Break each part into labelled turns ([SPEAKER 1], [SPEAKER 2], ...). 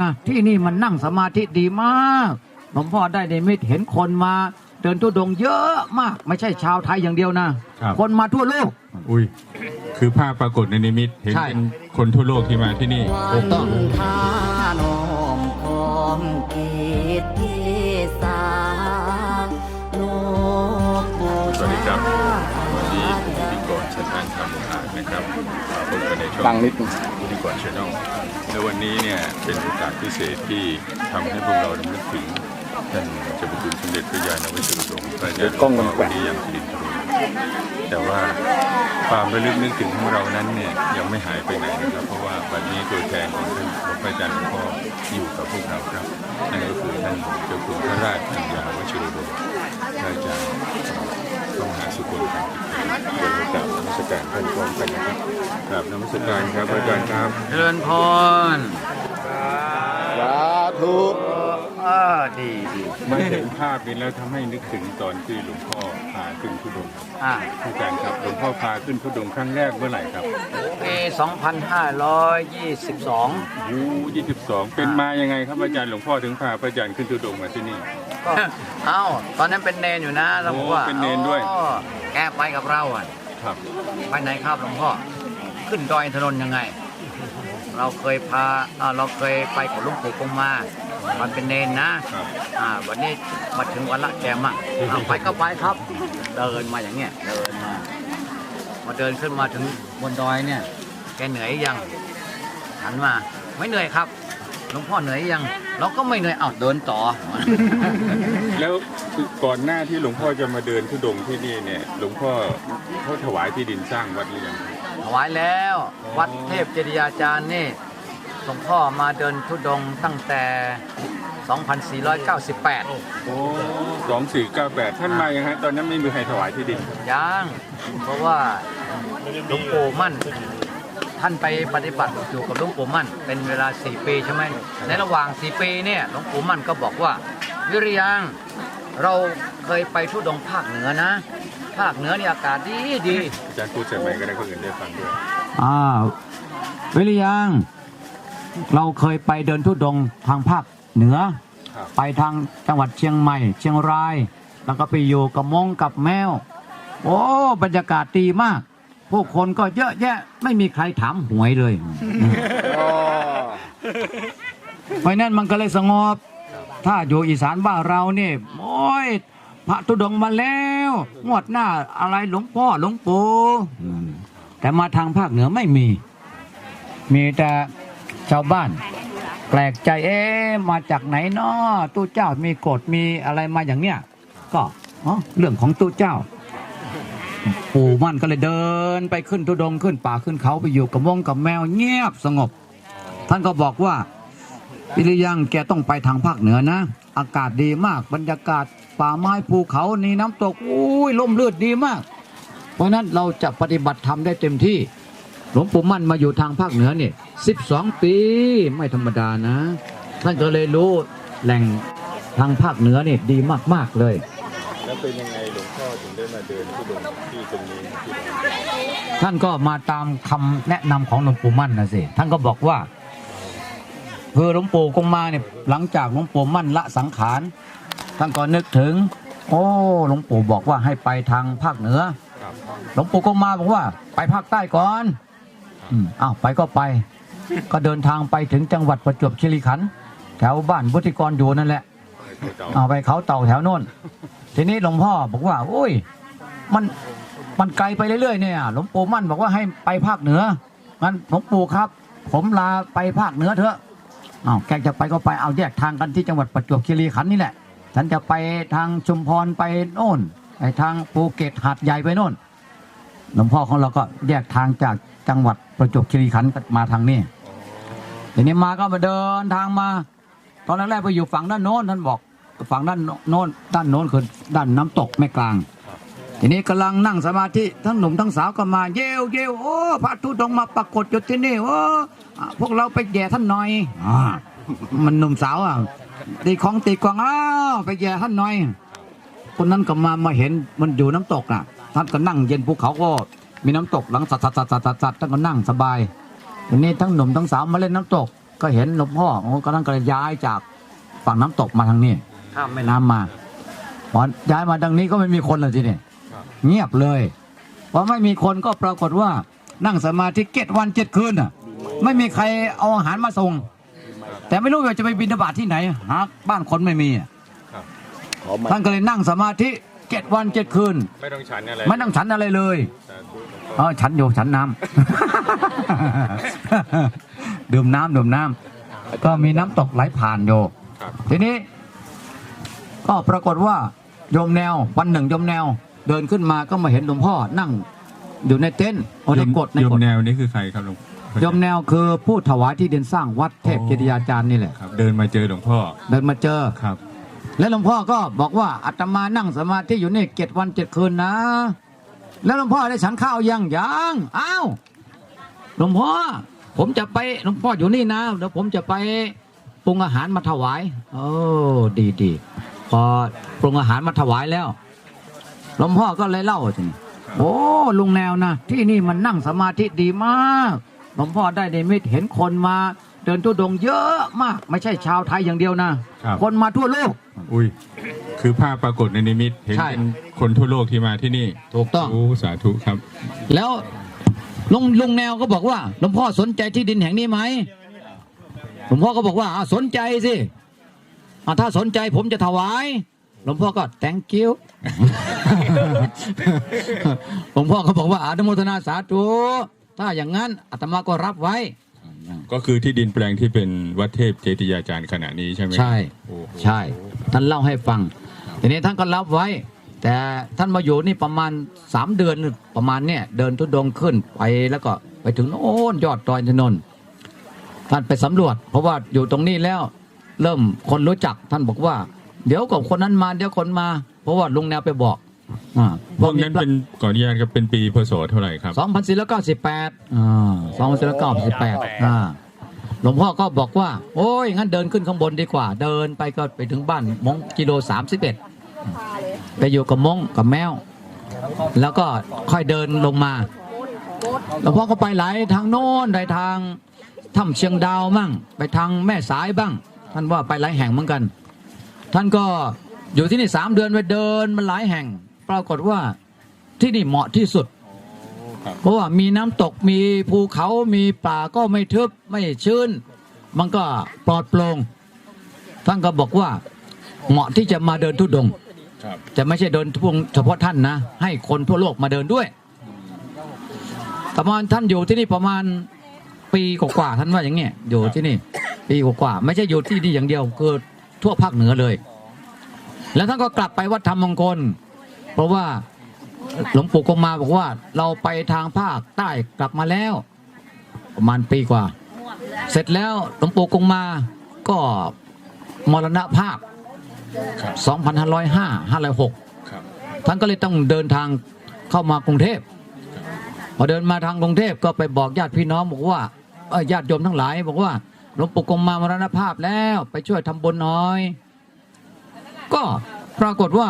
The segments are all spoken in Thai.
[SPEAKER 1] นะที่นี่มันนั่งสมาธิดีมากหลวงพ่อได้ในมิตเห็นคนมา เดินทุดงค์เยอะมาก ไม่ใช่ชาวไทยอย่างเดียวนะ
[SPEAKER 2] ครับ
[SPEAKER 1] คนมาทั่วโลก
[SPEAKER 2] อุ้ย คือภาพปรากฏในนิมิตเห็น
[SPEAKER 1] ใช่
[SPEAKER 2] เป็นคนทั่วโลกที่มาที่นี่
[SPEAKER 1] ถูกต้อง
[SPEAKER 3] ทานมคมกีด ก
[SPEAKER 2] ร
[SPEAKER 3] ชั
[SPEAKER 2] นทานคำอ่านนะครับพบกันในช่อง
[SPEAKER 4] ดังนิดนึง
[SPEAKER 2] พิธีกรชแนลและวันนี้เนี่ยเป็นโอกาสพิเศษที่ทำให้พวกเราได้นึกถึงท่านเจ้าพระคุณสมเด็จพระยาณวชิรดงพระยาณ
[SPEAKER 4] กล้องมันแกว่
[SPEAKER 2] วัน
[SPEAKER 4] ง
[SPEAKER 2] นี้ยังสิรินทร แต่ว่าความระลึกนึกถึงของเรานั้นเนี่ยยังไม่หายไปไหนนะครับ เพราะว่าวันนี้ตัวแทนของท่านพระอาจารย์หลวงพ่ออยู่กับพวกเราครับนั่นก็คือท่านเจ้าคุณพระราชปัญญาวชิรดงพระอาจารย์ต้องหาสุคนครับเดี๋ยวเรากราบนมัสการท่านพร้อมกันนะครับกราบนมัสการครับอาจารย์ครับ
[SPEAKER 1] เจริญพร
[SPEAKER 4] สาธุ
[SPEAKER 1] เออดีดี
[SPEAKER 2] มาเห็นภาพนี้แล้วทำให้นึกถึงตอนที่หลวงพ่อ พาขึ้นทุดงค์
[SPEAKER 1] อ่า
[SPEAKER 2] อาจารย์ครับหลวงพ่อพาขึ้นทุดงค์ครั้งแรกเมื่อไหร่ครับ
[SPEAKER 1] ปี2522
[SPEAKER 2] โอ้ยี่สิบสองเป็นมายังไงครับอาจารย์หลวงพ่อถึงพาพระอาจารย์ขึ้นทุดงค์มาที่นี่
[SPEAKER 1] ก็ เอ้า ตอนนั้นเป็นเนนอยู่นะเราบอกว่า
[SPEAKER 2] โอ้เป็นเนนด้วย
[SPEAKER 1] โอ้แกไปกับเราอะ
[SPEAKER 2] ครับ
[SPEAKER 1] ไปไหนครับหลวงพ่อ ขึ้นดอยอินทนนท์ยังไง เราเคยพาอ่าเราเคยไปกับหลุงปู่กงมา มันเป็นเนนนะครับอ่าวันนี้มาถึงวันละแกมั่งอ่าไปก็ไปครับ เดินมาอย่างเงี้ยเดินมามาเดินขึ้นมาถึงบนดอยเนี่ย แกเหนื่อยยังหันมาไม่เหนื่อยครับหลวงพ่อเหนื่อยยัง เราก็ไม่เหนื่อยเอ้าเดินต่อ
[SPEAKER 2] แล้วก่อนหน้าที่หลวงพ่อจะมาเดินทุดงค์ที่นี่เนี่ย หลวงพ่อเขาถวายที่ดินสร้างวัดหรือยัง
[SPEAKER 1] ถวายแล้ว วัดเทพเจดียาจารย์นี่ หลวงพ่อมาเดินทุดงค์ตั้งแต่ 2498
[SPEAKER 2] โอ้สองสี่เก้าแปดท่านมายังฮะตอนนั้นไม่มีใครถวายที่ดิน
[SPEAKER 1] ยัง เพราะว่าหลวงปู่มั่น ท่านไปปฏิบัติอยู่กับหลวงปู่มั่น เป็นเวลา 4 ปีใช่ไหมในระหว่าง 4 ปีเนี่ยหลวงปู่มั่นก็บอกว่า วิริยังเราเคยไปทุดงค์ภาคเหนือนะ ภาคเหนือนี่อากาศดีดี
[SPEAKER 2] อาจารย์พูดใส่ไมค์ก็ได้คนอื่นได้ฟังด้วย
[SPEAKER 1] อ่าวิริยัง เราเคยไปเดินทุดงค์ทางภาคเหนือ
[SPEAKER 2] ครับ
[SPEAKER 1] ไปทางจังหวัดเชียงใหม่ เชียงราย แล้วก็ไปอยู่กับมงกับแมว โอ้บรรยากาศดีมาก ผู้คนก็เยอะแยะไม่มีใครถามหวยเลย
[SPEAKER 4] อ๋อ
[SPEAKER 1] เพราะนั้นมันก็เลยสงบ ถ้าอยู่อีสานบ้านเราเนี่ยโอ้ยพระธุดงค์มาแล้วงวดหน้าอะไรหลวงพ่อหลวงปู่อืมแต่มาทางภาคเหนือไม่มี มีแต่ ชาวบ้าน แปลกใจเอ๊มาจากไหนเนาะตู้เจ้ามีกฎมีอะไรมาอย่างเนี้ยก็อ๋อเรื่องของตู้เจ้า ปู่มั่นก็เลยเดินไปขึ้นทุดงขึ้นป่าขึ้นเขาไปอยู่กับมงกับแมวเงียบสงบ ท่านก็บอกว่าพิริยังแกต้องไปทางภาคเหนือนะ อากาศดีมากบรรยากาศป่าไม้ภูเขานี่น้ำตกอุ้ยลมเลือดดีมาก เพราะนั้นเราจะปฏิบัติธรรมได้เต็มที่ หลวงปู่มั่นมาอยู่ทางภาคเหนือเนี่ย12ปีไม่ธรรมดานะท่านก็เลยรู้แหล่งทางภาคเหนือเนี่ยดีมากๆเลย
[SPEAKER 2] แล้วเป็นยังไงหลวงพ่อถึงได้มาเดินที่ตรงนี้ที่ตรงนี้
[SPEAKER 1] ท่านก็มาตามคำแนะนำของหลวงปู่มั่นนะสิท่านก็บอกว่าคือหลวงปู่คงมาเนี่ยหลังจากหลวงปู่มั่นละสังขารท่านก็นึกถึง โอ้หลวงปู่บอกว่าให้ไปทางภาคเหนือหลวงปู่คงมาบอกว่า ไปภาคใต้ก่อน อืมอ้าวไปก็ไป ก็เดินทางไปถึงจังหวัดประจวบคีรีขันธ์แถวบ้านบุติกรอยู่นั่นแหละ
[SPEAKER 2] เก่า
[SPEAKER 1] เอาไปเขาเต่าแถวโน่น ทีนี้หลวงพ่อบอกว่า โอ้ย มันมันไกลไปเรื่อยๆเนี่ยหลวงปู่มั่นบอกว่าให้ไปภาคเหนืองั้นหลวงปู่ครับ ผมลาไปภาคเหนือเถอะเอาวแกจะไปก็ไปเอาแยกทางกันที่จังหวัดประจวบคีรีขันธ์นี่แหละฉันจะไปทางชุมพรไปโน่นไปทางภูเก็ตหาดใหญ่ไปโน่น หลวงพ่อของเราก็แยกทางจากจังหวัดประจวบคีรีขันธ์มาทางนี้ทีนี้มาก็มาเดินทางมา ตอนแรกๆไปอยู่ฝั่งด้านโน้นท่านบอกฝั่งด้านโน้นด้านโน้นคือด้านน้ำตกแม่กลาง ทีนี้กำลังนั่งสมาธิทั้งหนุ่มทั้งสาวก็มาเยวเยวโอ้พระธุดงมาปรากฏอยู่ที่นี่โอ้พวกเราไปแย่ท่านหน่อยอมันหนุ่มสาวอะตีของตีกวางอ้าวไปแย่ท่านหน่อยคนนั้นก็มามาเห็นมันอยู่น้ำตกอะ ท่านก็นั่งเย็นภูเขาก็มีน้ำตกหลังสัดสัดสัดสัดสัดสัดท่านก็นั่งสบายทีนี้ทั้งหนุ่มทั้งสาวมาเล่นน้ำตกกก็เห็นหลวงพ่อโอ้กำลังกระย้ายจากฝั่งน้ำตกมาทางนี้ข้ามแม่น้ำมาพอย้ายมาทางนี้ก็ไม่มีคนเลยทีนี้เงียบเลยพอไม่มีคนก็ปรากฏว่านั่งสมาธิเจ็ดวันเจ็ดคืนอะ ไม่มีใครเอาอาหารมาส่ง แต่ไม่รู้ว่าจะไปบินบาตที่ไหนหาบ้านคนไม่มีอะ
[SPEAKER 4] ขอมา
[SPEAKER 1] ท่านก็เลยนั่งสมาธิ เจ็ดวันเจ็ดคืน
[SPEAKER 2] ไม่ต้องฉันอะไร
[SPEAKER 1] ไม่ต้องฉันอะไรเลย
[SPEAKER 2] สาธุ
[SPEAKER 1] เออฉันอยู่ฉันน้ำ ดื่มน้ำดื่มน้ำก็มีน้ำตกไหลผ่านอยู่
[SPEAKER 2] ครับ
[SPEAKER 1] ทีนี้ ก็ปรากฏว่าโยมแนววันหนึ่งโยมแนว เดินขึ้นมาก็มาเห็นหลวงพ่อนั่งอยู่ในเต็นท์โอ้ในกฎใน
[SPEAKER 2] โย
[SPEAKER 1] ก
[SPEAKER 2] ม
[SPEAKER 1] ฎ
[SPEAKER 2] แนวนี่คือใครครับหลวง
[SPEAKER 1] โยมแนวคือผู้ถวายที่ดินสร้างวัดเทพเจดียาจารย์นี่แหละ
[SPEAKER 2] ครับเดินมาเจอหลวงพ่อ
[SPEAKER 1] เดินมาเจอ
[SPEAKER 2] ครับ
[SPEAKER 1] แล้วหลวงพ่อก็บอกว่าอาตมานั่งสมาธิอยู่นี่เจ็ดวันเจ็ดคืนนะ แล้วหลวงพ่อได้ฉันข้าวยังยังอ้าวหลวงพ่อผมจะไปหลวงพ่ออยู่นี่นะเดี๋ยวผมจะไปปรุงอาหารมาถวายโอ้ดีดีพอปรุงอาหารมาถวายแล้วหลวงพ่อก็เลยเล่าสิโอ้ลุงแนวนะที่นี่มันนั่งสมาธิดีมากหลวงพ่อได้ในมิตเห็นคนมา เดินทุดงค์เยอะมาก ไม่ใช่ชาวไทยอย่างเดียวนะ
[SPEAKER 2] ครับ
[SPEAKER 1] คนมาทั่วโลก
[SPEAKER 2] อุ้ยคือภาพปรากฏในนิมิตเห็น
[SPEAKER 1] ใช่
[SPEAKER 2] เป็นคนทั่วโลกที่มาที่นี่
[SPEAKER 1] ถูกต้อง
[SPEAKER 2] โอ้สาธุครับ
[SPEAKER 1] แล้วลุงลุงแนวก็บอกว่าหลวงพ่อสนใจที่ดินแห่งนี้ไหมหลวงพ่อก็บอกว่าอ่าสนใจสิอ่าถ้าสนใจผมจะถวายหลวงพ่อก็ thank you หลวงพ่อก็บอกว่าอานุโมทนาสาธุถ้าอย่างนั้นอาตมาก็รับไว้
[SPEAKER 2] ก็คือที่ดินแปลงที่เป็นวัดเทพเจติยาจารย์ขณะนี้ใช่ไหม
[SPEAKER 1] ใช่
[SPEAKER 2] โอ้โห
[SPEAKER 1] ใช่ ท่านเล่าให้ฟัง ทีนี้ท่านก็รับไว้ แต่ท่านมาอยู่นี่ประมาณสามเดือนประมาณเนี่ยเดินทุดงค์ขึ้นไปแล้วก็ไปถึงโน้นยอดดอยถนนท์ท่านไปสำรวจ เพราะว่าอยู่ตรงนี้แล้วเริ่มคนรู้จักท่านบอกว่า เดี๋ยวกับคนนั้นมาเดี๋ยวคนมา เพราะว่าลุงแนวไปบอก อ่า
[SPEAKER 2] พวกนั้นเป็นก่อนอนุญาตครับเป็นปีพศเท่าไหร่ครับ
[SPEAKER 1] สองพันสี่ร้อยเก้าสิบแปดอ่าสองพันสี่ร้อยเก้าสิบแปดอ่าหลวงพ่อก็บอกว่า โอ้ย งั้นเดินขึ้นข้างบนดีกว่า เดินไปก็ไปถึงบ้านมงกิโลสามสิบเอ็ดไปอยู่กับมงกับแมว แล้วก็ค่อยเดินลงมาหลวงพ่อก็ไปหลายทางโน้นไปทางถ้ำเชียงดาวมั่ง ไปทางแม่สายบ้าง ท่านว่าไปหลายแห่งเหมือนกัน ท่านก็อยู่ที่นี่สามเดือนไปเดินมันหลายแห่ง ปรากฏว่าที่นี่เหมาะที่สุด
[SPEAKER 2] ครับ
[SPEAKER 1] เพราะว่ามีน้ำตกมีภูเขามีป่าก็ไม่ทึบไม่ชื้น มันก็ปลอดโปร่งท่านก็บอกว่าเหมาะที่จะมาเดินทุดงค์
[SPEAKER 2] ครับ
[SPEAKER 1] จะไม่ใช่เดินทั่วเฉพาะท่านนะ ให้คนทั่วโลกมาเดินด้วย ประมาณท่านอยู่ที่นี่ประมาณปีกว่าๆท่านว่าอย่างเงี้ยอยู่ที่นี่ ปีกว่าๆไม่ใช่อยู่ที่นี่อย่างเดียวคือทั่วภาคเหนือเลย แล้วท่านก็กลับไปวัดธรรมมงคล เพราะว่าหลวงปู่กงมาบอกว่า เราไปทางภาคใต้กลับมาแล้ว ประมาณปีกว่า เสร็จแล้วหลวงปู่กงมาก็มรณภาพ
[SPEAKER 2] ครับ
[SPEAKER 1] 2,505 506
[SPEAKER 2] ครับ
[SPEAKER 1] ท่านก็เลยต้องเดินทางเข้ามากรุงเทพพอเดินมาทางกรุงเทพก็ไปบอกญาติพี่น้องบอกว่าเอ้ยญาติโยมทั้งหลาย บอกว่าหลวงปู่กงมามรณภาพแล้วไปช่วยทำบุญหน่อย ก็ปรากฏว่า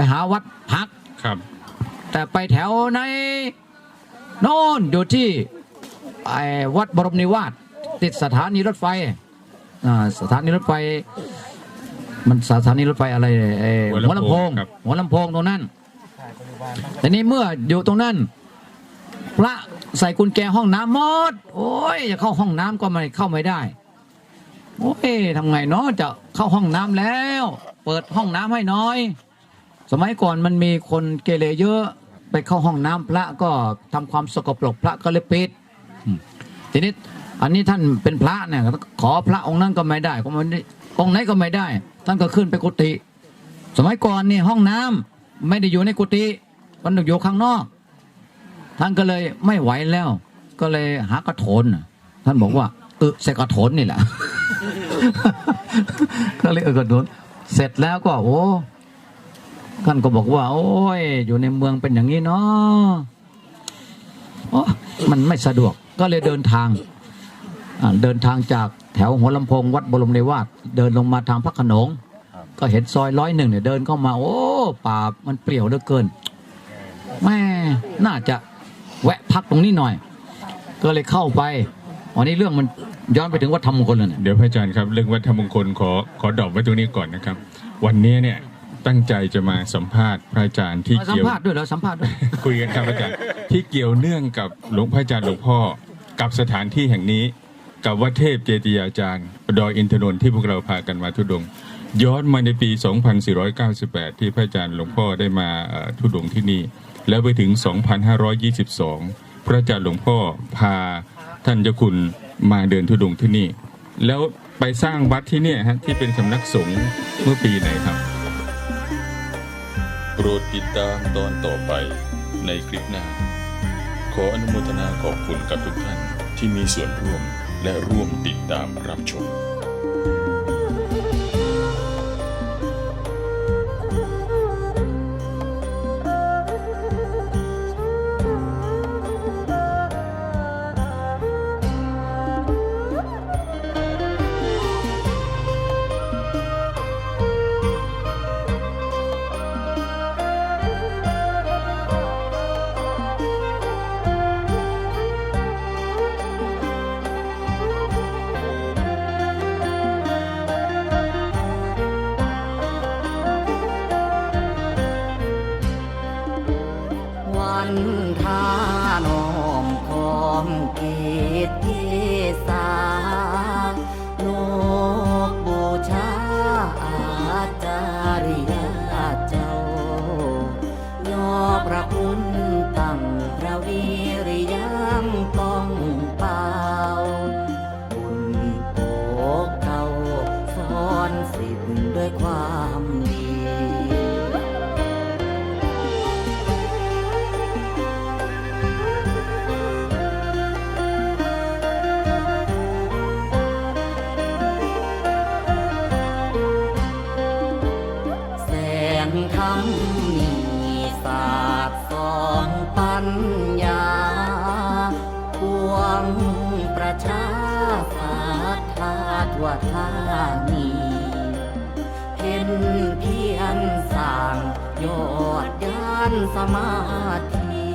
[SPEAKER 1] ไปหาวัดพัก
[SPEAKER 2] ครับ
[SPEAKER 1] แต่ไปแถวในโน่นอยู่ที่ไอ้วัดบรมนิวาสติดสถานีรถไฟอ่าสถานีรถไฟ มันสถานีรถไฟอะไรเอ่อ
[SPEAKER 2] หั
[SPEAKER 1] หัว
[SPEAKER 2] ว
[SPEAKER 1] ลำ
[SPEAKER 2] ลำ
[SPEAKER 1] โพ
[SPEAKER 2] โพ
[SPEAKER 1] ง
[SPEAKER 2] งครับ
[SPEAKER 1] หัวลำโพงตรงนั้นแต่นี้เมื่ออยู่ตรงนั้น พระใส่กุญแจห้องน้ำหมด โอ้ยจะเข้าห้องน้ำก็ไม่เข้าไม่ได้ โอ้ยทำไงเนาะจะเข้าห้องน้ำแล้ว เปิดห้องน้ำให้น้อย สมัยก่อนมันมีคนเกเรเยอะไปเข้าห้องน้ำพระก็ทำความสกปรกพระก็เลยปิดทีนี้อันนี้ท่านเป็นพระเนี่ยขอพระองค์นั้นก็ไม่ได้ก็ไม่ได้องค์ไหนก็ไม่ได้ ท่านก็ขึ้นไปกุฏิสมัยก่อนนี่ห้องน้ำไม่ได้อยู่ในกุฏิมันอยู่ข้างนอก ท่านก็เลยไม่ไหวแล้ว ก็เลยหากระโถนท่านบอกว่าเออใส่กระโถนนี่แหละก็เลยเออกระโถนเสร็จแล้วก็โอ้ ท่านก็บอกว่า โอ้ย อยู่ในเมืองเป็นอย่างนี้เนาะโอ้มันไม่สะดวกก็เลยเดินทางเดินทางจากแถวหัวลำโพงวัดบรมเนวาสเดินลงมาทางพระขนง ก็เห็นซอยร้อยหนึ่งเนี่ยเดินเข้ามาโอ้ป่ามันเปลี่ยวเหลือเกินแม่น่าจะแวะพักตรงนี้หน่อย ก็เลยเข้าไปวันนี้เรื่องมันย้อนไปถึงวัดธรรมมงคลเลยเดี๋
[SPEAKER 2] ยวพระอาจารย์ครับเรื่องวัฒนมงคลขอขอดรอปไว้ตรงนี้ก่อนนะครับ วันนี้เนี่ย ตั้งใจจะมาสัมภาษณ์พระอาจารย์ที่
[SPEAKER 1] มาสัม
[SPEAKER 2] เกี่ยว
[SPEAKER 1] ภาษณ์ด้วยเหรอสัมภาษณ์ด้วย
[SPEAKER 2] คุยกันครับอาจารย์ที่เกี่ยวเนื่องกับหลวงพระอาจารย์หลวงพ่อ กับสถานที่แห่งนี้ กับวัดเทพเจติยาจารย์ดอยอินทนนท์ที่พวกเราพากันมาทุดงค์ย้อนมาในปี 2498 ที่พระอาจารย์หลวงพ่อได้มาเอ่อทุดงค์ที่นี่ แล้วไปถึง 2522 พระอาจารย์หลวงพ่อพาท่านเจ้าคุณมาเดินทุดงค์ที่นี่ แล้วไปสร้างวัดที่เนี่ยฮะที่เป็นสำนักสงฆ์เมื่อปีไหนครับ โปรดติดตามตอนต่อไปในคลิปหน้า ขออนุโมทนาขอบคุณกับทุกท่านที่มีส่วนร่วมและร่วมติดตามรับชมา
[SPEAKER 3] มีเห็นเพียงสร้างยอดยานสมาธิ